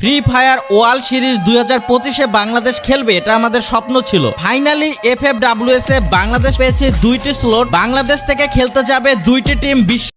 Free fire world series দুই হাজার পঁচিশে বাংলাদেশ খেলবে, এটা আমাদের স্বপ্ন ছিল। ফাইনালি এফ এফ ডাব্লিউএস এ বাংলাদেশ পেয়েছে দুইটি স্লোট বাংলাদেশ থেকে খেলতে যাবে দুইটি টিম বিশ্ব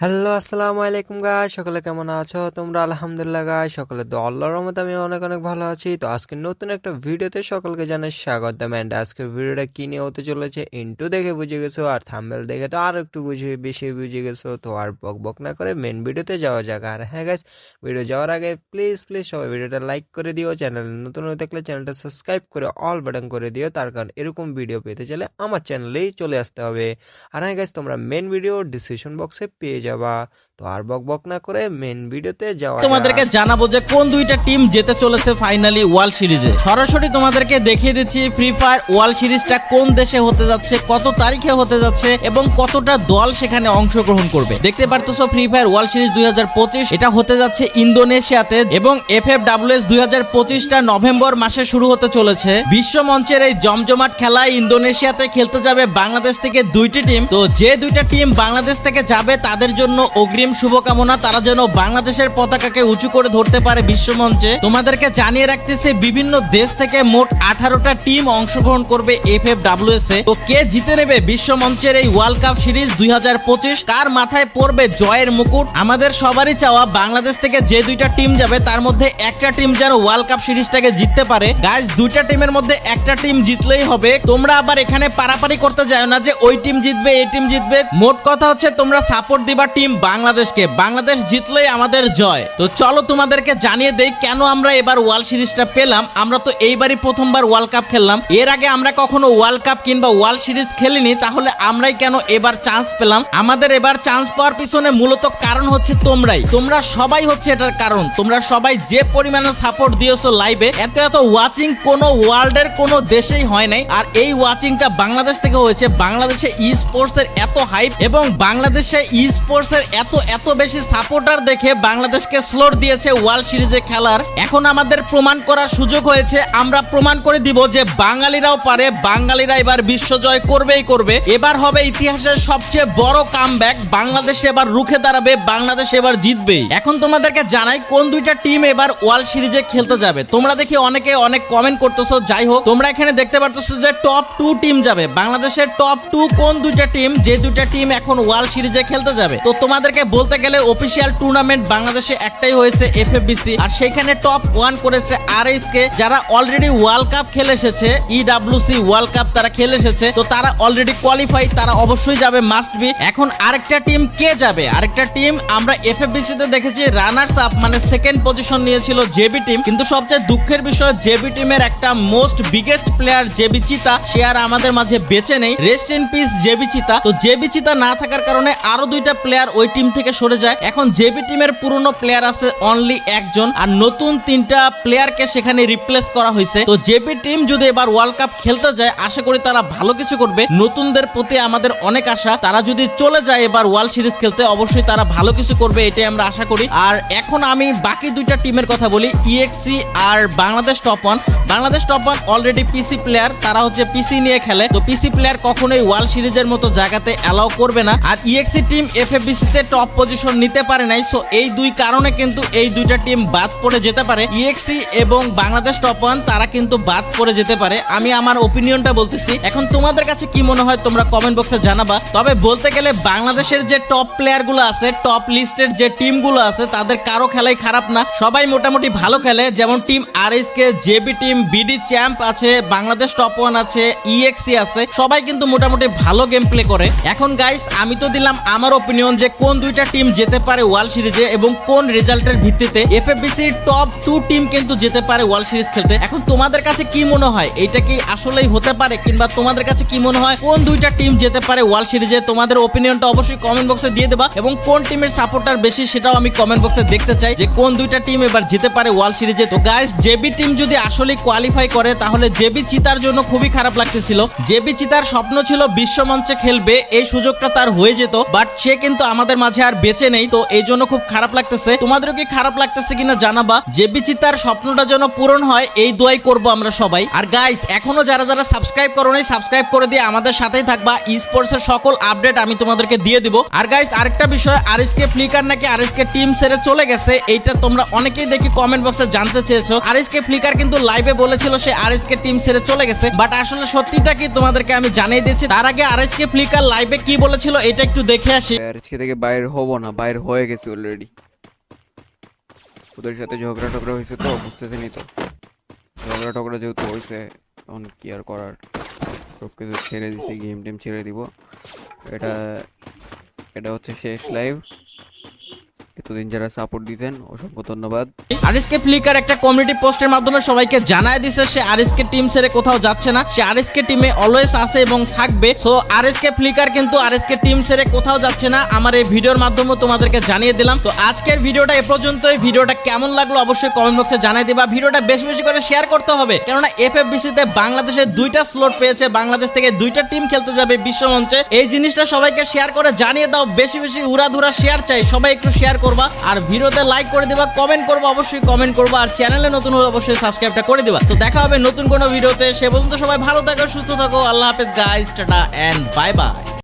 হ্যালো, আসসালামু আলাইকুম গাই সকলে কেমন আছো? তোমরা আলহামদুলিল্লাহ গাই সকলে তো আল্লাহর রহমতে আমি অনেক অনেক ভালো আছি। তো আজকে নতুন একটা ভিডিওতে সকলকে জানাই স্বাগত অ্যান্ড আজকের ভিডিওটা কি নিয়ে হতে চলেছে ইন্টু দেখে বুঝে গেছো আর থাম্বেল দেখে তো আর একটু বুঝে, বেশি বুঝে গেছো। তো আর বক বক না করে মেন ভিডিওতে যাওয়া যাক। আর হ্যাঁ গাইস ভিডিও যাওয়ার আগে প্লিজ প্লিজ সবাই ভিডিওটা লাইক করে দিও চ্যানেল নতুন হয়ে থাকলে চ্যানেলটা সাবস্ক্রাইব করে অল বাটন করে দিও, তার কারণ এরকম ভিডিও পেতে চাইলে আমার চ্যানেলেই চলে আসতে হবে। আর হ্যাঁ গাইস তোমরা মেন ভিডিও ডিসক্রিপশন বক্সে পেয়ে যাবা তো আর বক বক না করে মেন ভিডিওতে যাওয়া তোমাদেরকে জানাব যে কোন দুইটা টিম যেতে চলেছে ফাইনালি ওয়ার্ল্ড সিরিজে সরাসরি তোমাদেরকে দেখিয়ে দিচ্ছি ফ্রি ফায়ার ওয়ার্ল্ড সিরিজটা কোন দেশে হতে যাচ্ছে কত তারিখে হতে যাচ্ছে এবং কতটা দল সেখানে অংশগ্রহণ করবে। দেখতে পারতেছো ফ্রি ফায়ার ওয়ার্ল্ড সিরিজ দুই এটা হতে যাচ্ছে ইন্দোনেশিয়াতে এবং এফ এফ ডাব্লিউএস দুই টা নভেম্বর মাসে শুরু হতে চলেছে। বিশ্ব মঞ্চের এই জমজমাট খেলায় ইন্দোনেশিয়াতে খেলতে যাবে বাংলাদেশ থেকে দুইটি টিম তো যে দুইটা টিম বাংলাদেশ থেকে যাবে তাদের জন্য অগ্রিম শুভকামনা। তারা যেন বাংলাদেশের পতাকাকে উঁচু করে ধরতে পারে বিশ্ব মঞ্চে তোমাদেরকে জানিয়ে রাখতেছে, বিভিন্ন দেশ থেকে মোট আঠারোটা টিম অংশগ্রহণ করবে এফ এফ ডাব্লিউএস এ। তো কে জিতে নেবে বিশ্ব মঞ্চের এই ওয়ার্ল্ড কাপ সিরিজ দুই কার মাথায় পড়বে জয়ের মুকুট? আমাদের সবারই চাওয়া বাংলাদেশ থেকে যে দুইটা টিম যাবে, তার মধ্যে একটা টিম যেন ওয়ার্ল্ড কাপ সিরিজটাকে জিততে পারে। গাইজ দুইটা টিমের মধ্যে একটা টিম জিতলেই হবে। তোমরা আবার এখানে পারাপারি করতে যাও না যে ওই টিম জিতবে, এই টিম জিতবে। মোট কথা হচ্ছে, তোমরা সাপোর্ট দিবা টিম বাংলাদেশকে, বাংলাদেশ জিতলেই আমাদের জয়। তো চলো তোমাদেরকে জানিয়ে দেই কেন আমরা এবার ওয়ার্ল্ড সিরিজটা পেলাম। আমরা তো এইবারই প্রথমবার ওয়ার্ল্ড কাপ খেললাম। এর আগে আমরা কখনো ওয়ার্ল্ড কাপ কিংবা ওয়ার্ল্ড সিরিজ খেলিনি, তাহলে আমরাই কেন এবার চান্স পেলাম? আমাদের এবার চান্স পাওয়ার পিছনে মূলত কারণ হচ্ছে তোমরাই। তোমরা সবাই হচ্ছে এটার কারণ। তোমরা সবাই যে পরিমাণে সাপোর্ট দিয়েছ লাইভে এত এত ওয়াচিং কোনো ওয়ার্ল্ডের কোনো দেশেই হয় নাই। আর এই ওয়াচিংটা বাংলাদেশ থেকে হয়েছে। বাংলাদেশে ই স্পোর্টস এর এত হাইপ এবং বাংলাদেশে ই স্পোর্টস এর এত এত বেশি সাপোর্টার দেখে বাংলাদেশকে স্লোর দিয়েছে ওয়ার্ল্ড সিরিজে খেলার। এখন আমাদের প্রমাণ করার সুযোগ হয়েছে। আমরা প্রমাণ করে দিব যে বাঙালিরাও পারে, বাঙালিরা এবার বিশ্বজয় করবেই করবে। এবার হবে ইতিহাসের সবচেয়ে বড় কামব্যাক বাংলাদেশ এবার রুখে দাঁড়াবে, বাংলাদেশ এবার জিতবেই। এখন তোমাদেরকে জানাই কোন দুইটা টিম এবার ওয়ার্ল্ড সিরিজে খেলতে যাবে। তোমরা দেখি অনেকে অনেক কমেন্ট করতেছো। যাই হোক, তোমরা এখানে দেখতে পারতেছো যে টপ টু টিম যাবে। বাংলাদেশের টপ টু কোন দুইটা টিম যে দুইটা টিম এখন ওয়ার্ল্ড সিরিজে খেলতে যাবে। তো তোমাদেরকে বলতে গেলে অফিসিয়াল টুর্নামেন্ট বাংলাদেশে একটাই হয়েছে এফএফবিসি আর সেখানে টপ ওয়ান করেছে আর কে যারা অলরেডি ওয়ার্ল্ড কাপ খেলে এসেছে ইডাব্লিউসি ওয়ার্ল্ড কাপ তারা খেলে এসেছে, তো তারা অলরেডি কোয়ালিফাই তারা অবশ্যই যাবে মাস্ট বি এখন আরেকটা টিম কে যাবে? আরেকটা টিম আমরা এফএফবিসি তে দেখেছি রানার্স আপ মানে সেকেন্ড পজিশন নিয়েছিল জেবি টিম কিন্তু সবচেয়ে দুঃখের বিষয় জেবি টিমের একটা মোস্ট বিগেস্ট প্লেয়ার জেবি চিতা, সে আর আমাদের মাঝে বেঁচে নেই। রেস্ট ইন পিস জেবি চিতা। তো জেবি চিতা না থাকার কারণে আরও দুইটা প্লেয়ার ওই টিম থেকে সরে যায়। এখন জেবি টিমের পুরনো প্লেয়ার আছে অনলি একজন আর নতুন তিনটা প্লেয়ারকে সেখানে রিপ্লেস করা হয়েছে। তো জেবি টিম যদি এবার ওয়ার্ল্ড কাপ খেলতে যায়, আশা করি তারা ভালো কিছু করবে। নতুনদের প্রতি আমাদের অনেক আশা। তারা যদি চলে যায় এবার ওয়ার্ল্ড সিরিজ খেলতে, অবশ্যই তারা ভালো কিছু করবে, এটাই আমরা আশা করি। আর এখন আমি বাকি দুইটা টিমের কথা বলি। ইএক্সি আর Bangladesh top one Bangladesh top one already PC player তারা হচ্ছে পিসি নিয়ে খেলে। তো পিসি প্লেয়ার কখনোই ওয়ার্ল্ড সিরিজের মতো জায়গাতে অ্যালাউ করবে না। আর ইএক্সি টিম এফএফবিসি তে টপ পজিশন নিতে পারে নাই সো এই দুই কারণে কিন্তু এই দুইটা টিম বাদ পড়ে যেতে পারে। ইএক্সি এবং বাংলাদেশ টপ ওয়ান তারা কিন্তু বাদ পড়ে যেতে পারে। আমি আমার ওপিনিয়নটা বলতেছি, এখন তোমাদের কাছে কি মনে হয় তোমরা কমেন্ট বক্সে জানাবা। তবে বলতে গেলে বাংলাদেশের যে টপ প্লেয়ারগুলো আছে টপ লিস্টের যে টিমগুলো আছে, তাদের কারও খেলাই খারাপ না। সবাই মোটামুটি ভালো খেলে, যেমন team R S K JB team BD champ আছে, বাংলাদেশ টপ ওয়ান আছে ইএক্সি আছে, সবাই কিন্তু মোটামুটি ভালো গেম প্লে করে। এখন গাইস আমি তো দিলাম আমার ওপিনিয়ন যে কোন দুইটা টিম যেতে পারে ওয়ার্ল্ড সিরিজে এবং কোন রেজাল্টের ভিত্তিতে এফএফবিসির টপ টু টিম কিন্তু যেতে পারে ওয়ার্ল্ড সিরিজ খেলতে, এখন তোমাদের কাছে কি মনে হয়? এটা কি আসলেই হতে পারে কিংবা তোমাদের কাছে কি মনে হয় কোন দুইটা টিম যেতে পারে ওয়ার্ল্ড সিরিজে তোমাদের ওপিনিয়নটা অবশ্যই কমেন্ট বক্সে দিয়ে দেবা এবং কোন টিমের সাপোর্টার বেশি সেটাও আমি কমেন্ট বক্সে দেখতে চাই যে কোন দুইটা টিম এবার যেতে পারে ওয়ার্ল্ড সিরিজে তো গাইস জেবি টিম যদি আসলে কোয়ালিফাই করে, তাহলে জেবি চিতার জন্য খুবই খারাপ লাগতেছিল। জেবি চিতার স্বপ্ন ছিল বিশ্ব মঞ্চে খেলবে, এই সুযোগটা তার হয়ে যেত বাট সে কিন্তু কিন্তু আমাদের মাঝে আর বেঁচে নেই, তো এই জন্য খুব খারাপ লাগতেছে। তোমাদেরও কি খারাপ লাগতেছে কিনা জানাবা? যে বিচিতার স্বপ্নটা যেন পূরণ হয়, এই দোয়াই করব আমরা সবাই। আর গাইস এখনও যারা যারা সাবস্ক্রাইব করো নাই সাবস্ক্রাইব করে দিয়ে আমাদের সাথেই থাকবা। ই স্পোর্টস এর সকল আপডেট আমি তোমাদেরকে দিয়ে দিব। আর গাইস আরেকটা বিষয় আরএসকে ফ্লিকার নাকি আরএসকে টিম ছেড়ে চলে গেছে, এইটা তোমরা অনেকেই দেখি কমেন্ট বক্সে জানতে চেয়েছো। আর এস কে ফ্লিকার কিন্তু লাইভে বলেছিল সে আর এস কে টিম ছেড়ে চলে গেছে। বাট আসলে সত্যিটা কি তোমাদেরকে আমি জানিয়ে দিয়েছি তার আগে আর এস কে ফ্লিকার লাইভে কি বলেছিল, এটা একটু দেখে আসি। আর আজকে থেকে বাইর হব না, বাইর হয়ে গেছি অলরেডি ওদের সাথে ঝগড়া টগড়া হয়েছে তো, বুঝতেছেনই তো। ঝগড়া টগড়া যেহেতু হয়েছে তখন কি আর করার? সব কিছু ছেড়ে দিছি গেম টেম ছেড়ে দিব। এটা এটা হচ্ছে শেষ লাইভ এতদিন যারা সাপোর্ট দিয়েছেন, অসংখ্য ধন্যবাদ। আরএসকে ফ্লিকার একটা কমিউনিটি পোস্টের মাধ্যমে সবাইকে জানায় দিছে, সে আরএসকে টিম ছেড়ে কোথাও যাচ্ছে না। সে আরএসকে টিমে অলওয়েজ আছে এবং থাকবে। সো আরএসকে ফ্লিকার কিন্তু আরএসকে টিম ছেড়ে কোথাও যাচ্ছে না। আমার এই ভিডিওর মাধ্যমে তোমাদেরকে জানিয়ে দিলাম। তো আজকের ভিডিওটা এ পর্যন্তই। ভিডিওটা কেমন লাগল অবশ্যই কমেন্ট বক্সে জানাই দিবা। ভিডিওটা বেশি বেশি করে শেয়ার করতে হবে। কেননা এফএফবিসি তে বাংলাদেশের দুইটা স্লট পেয়েছে। বাংলাদেশ থেকে দুইটা টিম খেলতে যাবে বিশ্বমঞ্চে এই জিনিসটা সবাইকে শেয়ার করে জানিয়ে দাও। বেশি বেশি উড়াধুরা শেয়ার চাই। সবাই একটু শেয়ার করবা আর ভিডিওতে লাইক করে দিবা কমেন্ট করবা, অবশ্যই কমেন্ট করবা আর চ্যানেলে নতুন হলে অবশ্যই সাবস্ক্রাইবটা করে দিবা। তো দেখা হবে নতুন কোনো ভিডিওতে, সে পর্যন্ত সবাই ভালো থাকো, সুস্থ থাকো, আল্লাহ হাফেজ guys tata and bye bye